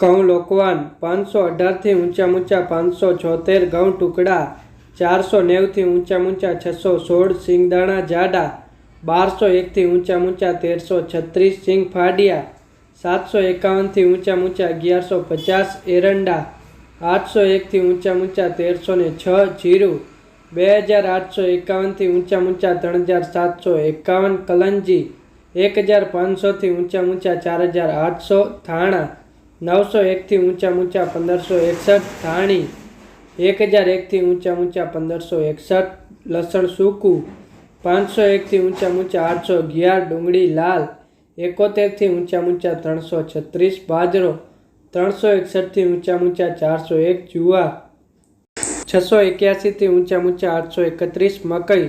ઘઉં લોકવાન, પાંચસો અઢારથી ઊંચા ઊંચા પાંચસો છોતેર ઘઉં ટુકડા, ચારસો નેવથી ઊંચા ઊંચા છસો સોળ સિંગદાણા જાડા, બારસો એકથી ઊંચા ઊંચા તેરસો છત્રીસ સિંગ ફાડિયા, સાતસો એકાવનથી ઊંચા ઊંચા અગિયારસો પચાસ એરંડા, આઠસો એકથી ઊંચા ઊંચા તેરસો ને છ જીરું, બે હજાર આઠસો એકાવનથી ઊંચા ઊંચા ત્રણ હજાર સાતસો એકાવન કલંજી, એક હજાર પાંચસોથી ઊંચા ઊંચા ચાર હજાર આઠસો થાણા નવસો એકથી ઊંચા ઊંચા પંદરસો એકસઠ ધાણી એક હજાર એકથી ઊંચા ઊંચા પંદરસો એકસઠ લસણ સૂકું પાંચસો એકથી ઊંચા ઊંચા આઠસો અગિયાર ડુંગળી લાલ એકોતેરથી ઊંચા ઊંચા ત્રણસો છત્રીસ બાજરો ત્રણસો એકસઠથી ઊંચા ઊંચા ચારસો એક જુવાર છસો એક્યાસીથી ઊંચા ઊંચા આઠસો એકત્રીસ મકઈ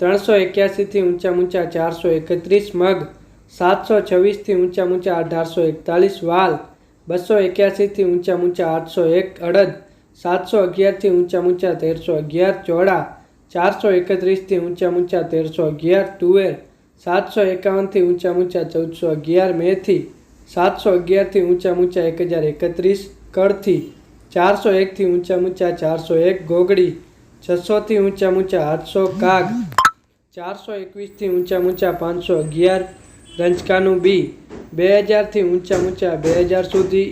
ત્રણસો એક્યાસીથી ઊંચા ઊંચા ચારસો એકત્રીસ મગ સાતસો છવ્વીસથી ઊંચા ઊંચા અઢારસો એકતાલીસ વાલ બસો એક્યાસીથી ઊંચા ઊંચા આઠસો એક અડદ સાતસો અગિયારથી ઊંચા ઊંચા તેરસો અગિયાર ચોળા ચારસો એકત્રીસથી ઊંચા ઊંચા તેરસો અગિયાર તુવેર સાતસો એકાવનથી ઊંચા ઊંચા ચૌદસો અગિયાર મેથી સાતસો અગિયારથી ઊંચા ઊંચા એક હજાર એકત્રીસ કળથી ચારસો એકથી ઊંચા ઊંચા ચારસો એક ગોગડી છસોથી ઊંચા ઊંચા આઠસો કાગ ચારસો એકવીસથી ઊંચા ઊંચા પાંચસો અગિયાર રંજકાનું બી બે હજારથી ઊંચા ઊંચા બે હજાર સુધી